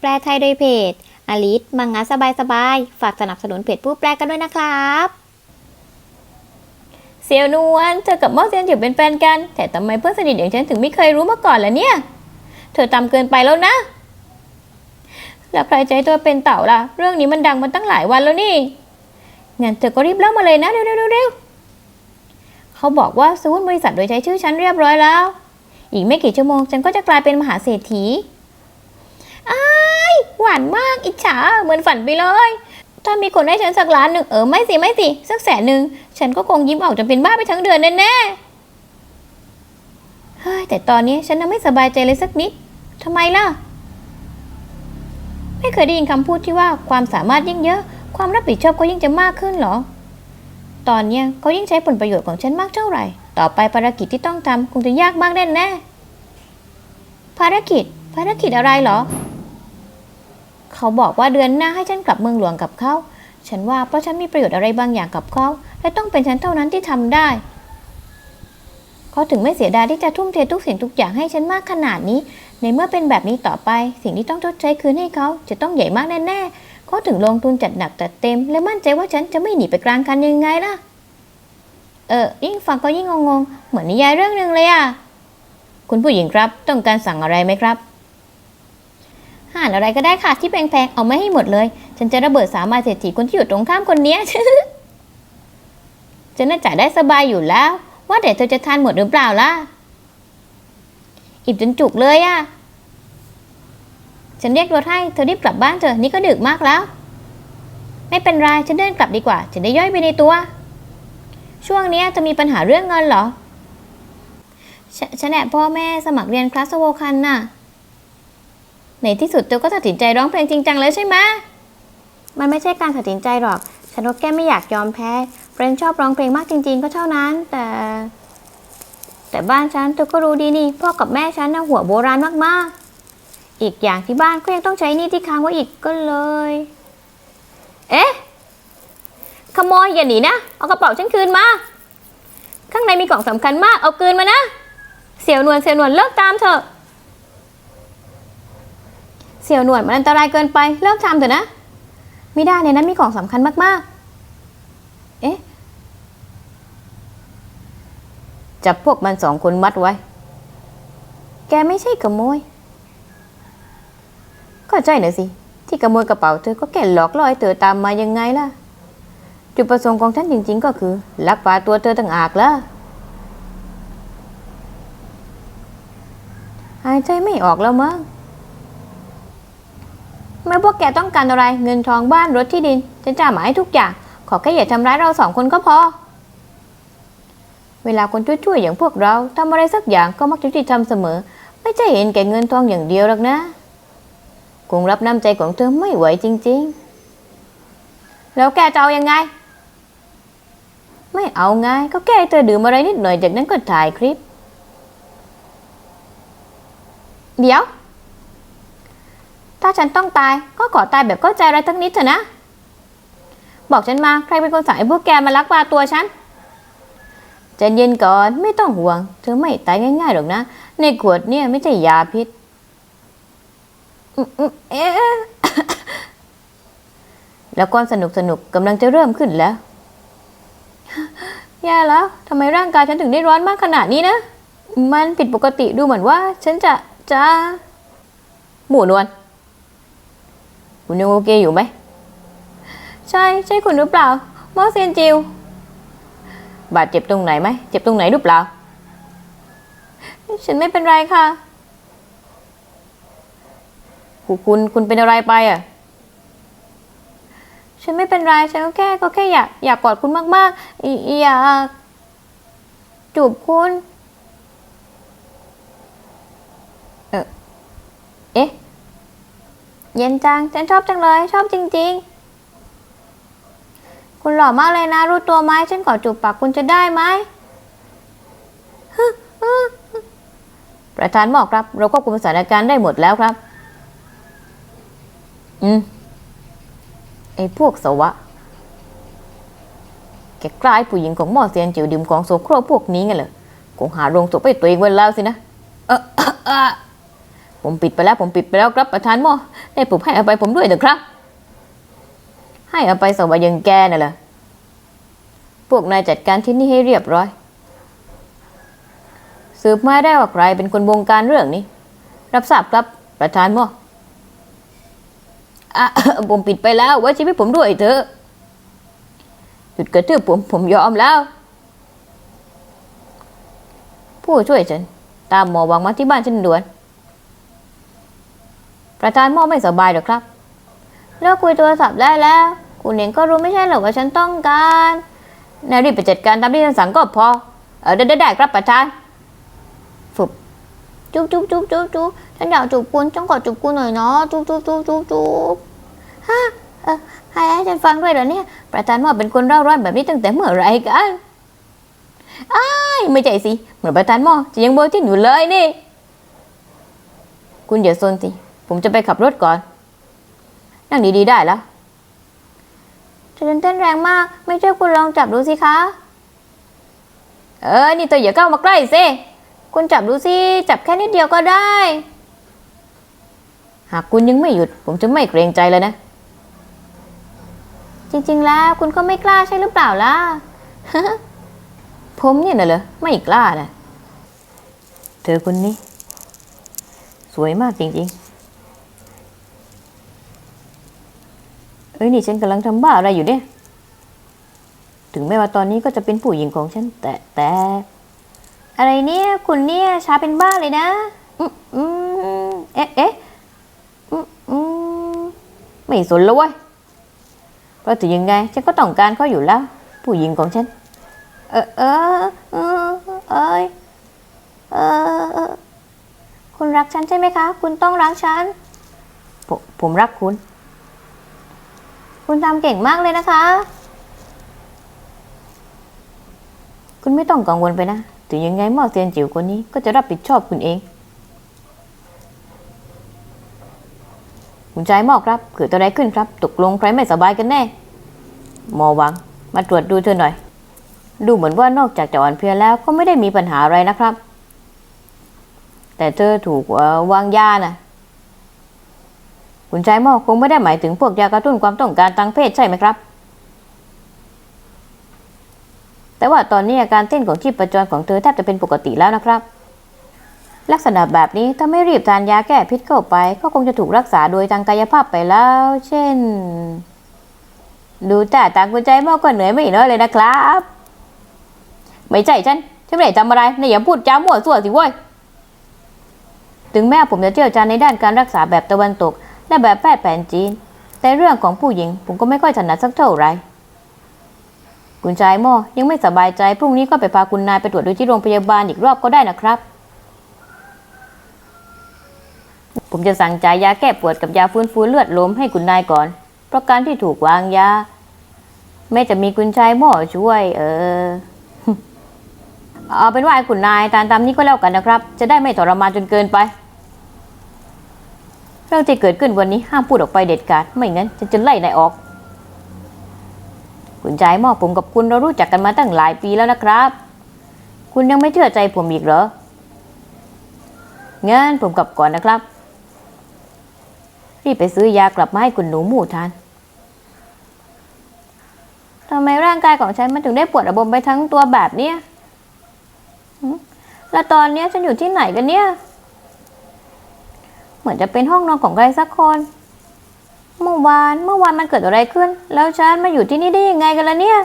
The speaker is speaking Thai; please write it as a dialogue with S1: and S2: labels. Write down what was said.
S1: แปลไทยโดยเพจอลิสมังงะสบายๆฝากสนับสนุนเพจผู้แปลกันด้วยนะครับ
S2: เซียวนวลเธอกับหมอเซียนจิ๋วเป็นแฟนกัน แต่ทำไมเพื่อนสนิทอย่างฉันถึงไม่เคยรู้มาก่อนล่ะเนี่ย เธอตำเกินไปแล้วนะ แล้วใครใจตัวเป็นเต่าล่ะ เรื่องนี้มันดังมาตั้งหลายวันแล้วนี่งั้นเธอก็รีบเล่ามาเลยนะเร็วๆเร็วๆเขาบอกว่าซื้อหุ้นบริษัทโดยใช้ชื่อฉันเรียบร้อยแล้ว อีกไม่กี่ชั่วโมงฉันก็จะกลายเป็นมหาเศรษฐี อ้ายหวานมากอิจฉาเหมือนฝันไปเลย ถ้ามีคนให้ฉันสักล้านหนึ่งเออไม่สิไม่สิสักแสนหนึ่งฉันก็คงยิ้มออกจนเป็นบ้าไปทั้งเดือนแน่ๆเฮ้ยแต่ตอนนี้ฉันน่ะไม่สบายใจเลยสักนิดทำไมล่ะ ไม่เคยได้ยินคำพูดที่ว่าความสามารถยิ่งเยอะ ความรับผิดชอบก็ยิ่งจะมากขึ้นหรอ ตอนเนี้ยเขายิ่งใช้ผลประโยชน์ของฉันมากเท่าไหร่ ต่อไปภารกิจที่ต้องทำคงจะยากมากแน่แน่ภารกิจ ภารกิจอะไรหรอ เขาบอกว่าเดือนหน้าให้ฉันกลับเมืองหลวงกับเขา ฉันว่าเพราะฉันมีประโยชน์อะไรบางอย่างกับเขา และต้องเป็นฉันเท่านั้นที่ทำได้ เขาถึงไม่เสียดายที่จะทุ่มเททุกสิ่งทุกอย่างให้ฉันมากขนาดนี้ ในเมื่อเป็นแบบนี้ต่อไป สิ่งที่ต้องชดใช้คืนให้เขาจะต้องใหญ่มากแน่ๆเขาถึงลงทุนจัดหนักจัดเต็ม และมั่นใจว่าฉันจะไม่หนีไปกลางคันยังไงล่ะ เออยิ่งฟังก็ยิ่งงงๆเหมือนนิยายเรื่องหนึ่งเลยอะคุณผู้หญิงครับ ต้องการสั่งอะไรไหมครับ หารอะไรก็ได้ค่ะที่แพงๆ เอาไม่ให้หมดเลย ฉันจะระเบิดสามาเศรษฐีคนที่อยู่ตรงข้ามคนเนี้ยฉันน่าจ่ายได้สบายอยู่แล้ว ว่าแต่เธอจะทานหมดหรือเปล่าล่ะ อิ่มจนจุกเลยอะฉันเรียกรถให้เธอรีบกลับบ้านเถอะนี่ก็ดึกมากแล้ว ไม่เป็นไรฉันเดินกลับดีกว่า ฉันได้ย่อยไปในตัว ช่วงนี้จะมีปัญหาเรื่องเงินเหรอฉฉันแอบพ่อแม่สมัครเรียนคลาสโวคันน่ะ ในที่สุดเธอก็ตัดสินใจร้องเพลงจริงจังแล้วใช่ไหม
S1: มันไม่ใช่การตัดสินใจหรอก ฉันก็แค่ไม่อยากยอมแพ้เฟรนชอบร้องเพลงมากจริง ๆ ก็เท่านั้น แต่ แต่บ้านฉันเธอก็รู้ดีนี่พ่อกับแม่ฉันน่ะหัวโบราณมากๆ อีกอย่างที่บ้านก็ยังต้องใช้หนี่ที่ค้างไว้อีกก็เลย
S2: เอ๊ะขโมยอย่าหนีนะ เอากระเป๋าฉันคืนมา ข้างในมีกล่องสำคัญมาก เอาคืนมานะ เสี่ยวนวลเสี่ยวนวลเลิกตามเถอะ เสี่ยวหนวดมันอันตรายเกินไปเลิกทำเถอะนะไม่ได้ในนั้นมีของสำคัญมากๆ เอ๊ะ จับพวกมันสองคนมัดไว้ แกไม่ใช่ขโมย ก็ใช่น่ะสิ ที่ขโมยกระเป๋าเธอก็แค่หลอกล่อให้เธอตามมายังไงล่ะ จุดประสงค์ของฉันจริง ๆ ก็คือลักพาตัวเธอต่างหากล่ะหายใจไม่ออกแล้วมั้ง ไม่พวกแกต้องการอะไรเงินทองบ้านรถที่ดินฉันจะมาให้ทุกอย่าง ขอแค่อย่าทำร้ายเราสองคนก็พอ เวลาคนช่วยๆอย่างพวกเราทำอะไรสักอย่างก็มักจะยุติธรรมเสมอ ไม่ใช่เห็นแก่เงินทองอย่างเดียวหรอกนะคงรับน้ำใจของเธอไม่ไหวจริง ๆ แล้วแกจะเอายังไง ไม่เอาไงก็แค่ให้เธอดื่มอะไรนิดหน่อยจากนั้นก็ถ่ายคลิป เดี๋ยว ถ้าฉันต้องตายก็ขอตายแบบเข้าใจอะไรทั้งนิดเถอะนะ บอกฉันมาใครเป็นคนสั่งให้พวกแกมาลักพาตัวฉันใจเย็นก่อนไม่ต้องห่วง เธอไม่ตายง่ายๆหรอกนะ ในขวดเนี่ยไม่ใช่ยาพิษเอ๊ะแล้วความสนุกสนุกกำลังจะเริ่มขึ้นแล้วแย่แล้วทำไมร่างกายฉันถึงได้ร้อนมากขนาดนี้นะ มันผิดปกติดูเหมือนว่า ฉันจะจะ หมู่นวล คุณยังโอเคอยู่ไหม ใช่ใช่คุณหรือเปล่าหมอเซียนจิว บาดเจ็บตรงไหนไหมเจ็บตรงไหนหรือเปล่า ฉันไม่เป็นไรค่ะ คุณคุณคุณเป็นอะไรไปอะ ฉันไม่เป็นไร ฉันก็แค่ก็แค่อยากอยากกอดคุณมากๆอีอยากจูบคุณ เออ เย็นจัง ฉันชอบจังเลย ชอบจริง ๆ คุณหล่อมากเลยนะ รู้ตัวไหมฉันขอจูบปากคุณจะได้ไหมประธานบอกครับ เราควบคุมสถานการณ์ได้หมดแล้วครับ อืม ไอ้พวกสวะ แกกลายผู้หญิงของหมอเซียนจิ๋วดื่มของโสโครพวกนี้ไงเหรอคงหาโรงศพให้ตัวเองไว้แล้วสินะ เออ ผมปิดไปแล้วผมปิดไปแล้วครับประธานหมอได้ผมให้อภัยผมด้วยเถอะครับ ให้อภัยสวายังแกน่ะเหรอพวกนายจัดการที่นี่ให้เรียบร้อย สืบมาได้ว่าใครเป็นคนบงการเรื่องนี้ รับทราบครับประธานมออะผมปิดไปแล้วไว้ชีวิตผมด้วยเถอะหยุดกระทืบผมผมยอมแล้ว ผู้ช่วยฉัน ตามหมอวังมาที่บ้านฉันด่วน ประธานหมอไม่สบายหรอกครับ เลิกคุยโทรศัพท์ได้แล้ว คุณเองก็รู้ไม่ใช่เหรอว่าฉันต้องการนายรีบไปจัดการตามที่ฉันสั่งก็พอ เออได้ได้ได้ครับประธานฝึก
S1: จุ๊บจุ๊บจุ๊บจุ๊บจุ๊บฉันอยากจูบคุณฉันขอจูบคุณหน่อยเนาะจุ๊บจุ๊บจุ๊บจุ๊บจุ๊บฮะเออให้ฉันฟังด้วยเหรอเนี่ย
S2: ประธานว่าเป็นคนเร่าร้อนแบบนี้ตั้งแต่เมื่อไหรกันอ้ายไม่ใจสิ เหมือนประธานหมอจะยังโบยที่อยู่เลยนี่ คุณอย่าซนสิ ผมจะไปขับรถก่อน นั่งดีๆได้แล้ว
S1: ฉันเต้นแรงมาก ไม่ช่วยคุณลองจับดูสิคะ
S2: เออ นี่เธออย่าเข้ามาใกล้สิ
S1: คุณจับดูสิ จับแค่นิดเดียวก็ได้
S2: หากคุณยังไม่หยุด ผมจะไม่เกรงใจเลยนะ
S1: จริง ๆ แล้วคุณก็ไม่กล้าใช่หรือเปล่าล่ะ
S2: ผมเนี่ยน่ะเหรอ ไม่กล้านะ เธอคนนี้ สวยมากจริง ๆ เอ้ยนี่ฉันกำลังทำบ้าอะไรอยู่เนี่ย ถึงแม้ว่าตอนนี้ก็จะเป็นผู้หญิงของฉันแต่แต่
S1: อะไรเนี่ยคุณเนี่ยช้าเป็นบ้าเลยนะ
S2: อืมอืมเอ๊ะเอ๊ะอืมอืมไม่สนแล้วเว้ยเพราะถึงยังไง ฉันก็ต้องการเขาอยู่แล้ว ผู้หญิงของฉัน
S1: เออเออเออเอยเออเออคุณรักฉันใช่ไหมคะ คุณต้องรักฉัน
S2: ผมผมรักคุณ
S1: คุณทำเก่งมากเลยนะคะ
S2: คุณไม่ต้องกังวลไปนะ ถึงยังไงหมอเซียนจิ๋วคนนี้ก็จะรับผิดชอบคุณเอง คุณชายหมอครับเกิดอะไรขึ้นครับ ตกลงใครไม่สบายกันแน่ หมอวัง มาตรวจดูเธอหน่อย ดูเหมือนว่านอกจากจะอ่อนเพลียแล้วก็ไม่ได้มีปัญหาอะไรนะครับ แต่เธอถูกเอ่อวางยานะ คุณชายหมอคงไม่ได้หมายถึงพวกยากระตุ้นความต้องการทางเพศใช่ไหมครับ แต่ว่าตอนนี้อาการเต้นของชีพจรของเธอแทบจะเป็นปกติแล้วนะครับ ลักษณะแบบนี้ถ้าไม่รีบทานยาแก้พิษเข้าไป ก็คงจะถูกรักษาโดยทางกายภาพไปแล้ว เช่น ดูแต่ตางกุญใจมากก็เหนื่อยไม่น้อยเลยนะครับ ไม่ใช่ฉันฉันไม่ได้ทำอะไรนายอย่าพูดจ้ามั่วซั่วสิเว้ยถึงแม้ผมจะเชี่ยวชาญในด้านการรักษาแบบตะวันตก และแบบแพทย์แผนจีน แต่เรื่องของผู้หญิงผมก็ไม่ค่อยถนัดสักเท่าไหร่คุณชายหม่อยังไม่สบายใจพรุ่งนี้ก็ไปพาคุณนายไปตรวจดูที่โรงพยาบาลอีกรอบก็ได้นะครับ ผมจะสั่งจ่ายยาแก้ปวดกับยาฟื้นฟูเลือดลมให้คุณนายก่อน เพราะการที่ถูกวางยาแม่จะมีคุณชายหม่อช่วย เออเอาเป็นว่าคุณนายตามตามนี้ก็แล้วกันนะครับ จะได้ไม่ทรมานจนเกินไป เรื่องที่เกิดขึ้นวันนี้ห้ามพูดออกไปเด็ดขาด ไม่งั้นฉันจะไล่นายออก คุณชายหม้อผมกับคุณเรารู้จักกันมาตั้งหลายปีแล้วนะครับ คุณยังไม่เชื่อใจผมอีกเหรองั้นผมกลับก่อนนะครับ รีบไปซื้อยากลับมาให้คุณหนูหมู่ทาน
S1: ทำไมร่างกายของฉันมันถึงได้ปวดระบมไปทั้งตัวแบบเนี้ยแล้วตอนเนี้ยฉันอยู่ที่ไหนกันเนี่ย มือนจะเป็นห้องนอนของใครสักคน เมื่อวานเมื่อวานมันเกิดอะไรขึ้น แล้วฉันมาอยู่ที่นี่ได้ยังไงกันล่ะเนี่ย